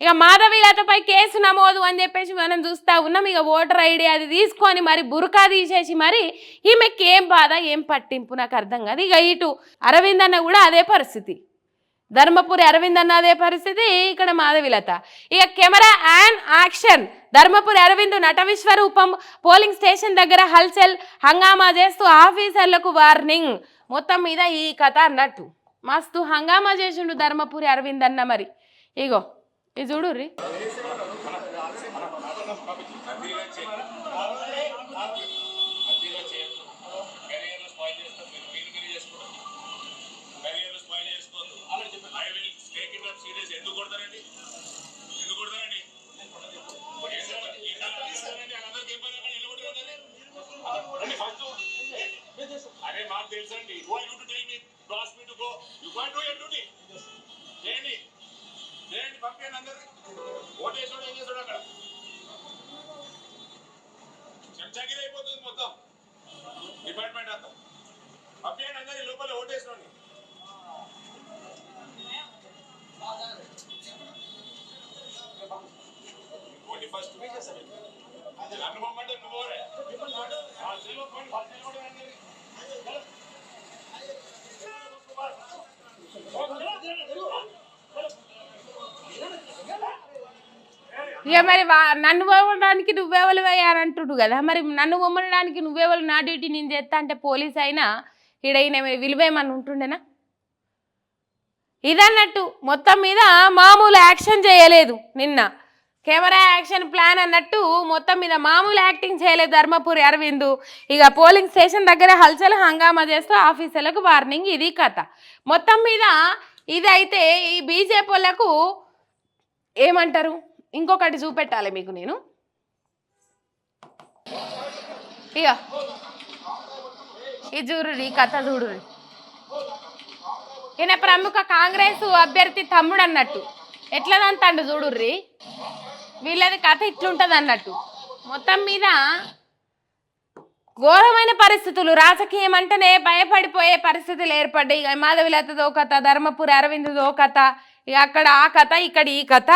ఇక మాధవీలతపై కేసు నమోదు అని చెప్పేసి మనం చూస్తా ఉన్నాం. ఇక ఓటర్ ఐడి అది తీసుకొని మరి బురకా తీసేసి మరి ఈమెకి ఏం బాధ ఏం పట్టింపు నాకు అర్థం కాదు. ఇక ఇటు అరవింద్ అన్న కూడా అదే పరిస్థితి. ధర్మపురి అరవింద్ అన్న అదే పరిస్థితి ఇక్కడ మాధవిలత ఇక camera and action Dharmapuri Arvind నట విశ్వరూపం పోలింగ్ స్టేషన్ దగ్గర హల్చల్ హంగామా చేస్తూ ఆఫీసర్లకు వార్నింగ్. మొత్తం మీద ఈ కథ అన్నట్టు. మస్తు హంగామా చేసిండు ధర్మపురి అరవింద్ అన్న మరి. ఇగో. ఇది చూడు ఐ ఎందుకు కొడతారండి కొడతారండి అరే మాకు తెలుసండి. Go you to tell me boss me to go you go do duty పంపించండి అందరు ఓటు వేసాడు ఏం చేసాడు అక్కడ చెంచాగిరి అయిపోతుంది మొత్తం డిపార్ట్మెంట్ అంతా పంపించండి అందరి లోపల ఓటేసుకోండి ఓటి ఫస్ట్ నన్ను పంపంటే నువ్వు ఇక మరి వా- నన్ను పోవడానికి నువ్వెవరు అని అంటుడు కదా. మరి నన్ను పొమ్మడానికి నువ్వెవరు నా డ్యూటీ నేను చేస్తా అంటే పోలీస్ అయినా ఈడైన విలువేమని ఉంటుండేనా? ఇదన్నట్టు మొత్తం మీద మామూలు యాక్షన్ చేయలేదు నిన్న. కెమెరా యాక్షన్ ప్లాన్ అన్నట్టు మొత్తం మీద మామూలు యాక్టింగ్ చేయలేదు ధర్మపురి అరవింద్. ఇక పోలింగ్ స్టేషన్ దగ్గర హల్చల్ హంగామా చేస్తూ ఆఫీసర్లకు వార్నింగ్ ఇది కథ. మొత్తం మీద ఇది అయితే ఈ బీజేపీలకు ఏమంటారు? ఇంకొకటి చూపెట్టాలి మీకు నేను. ఇక ఈ చూడు ఈ కథ చూడు. ఈయన ప్రముఖ కాంగ్రెస్ అభ్యర్థి తమ్ముడు అన్నట్టు. ఎట్లదంతాడు చూడుర్రి? వీళ్ళది కథ ఇట్లుంటది అన్నట్టు. మొత్తం మీద ఘోరమైన పరిస్థితులు. రాజకీయం అంటేనే భయపడిపోయే పరిస్థితులు ఏర్పడ్డాయి. ఇక మాధవిలతదో కథ ధర్మపురి అరవింద్దో కథ ఇక అక్కడ ఆ కథ ఇక్కడ ఈ కథ.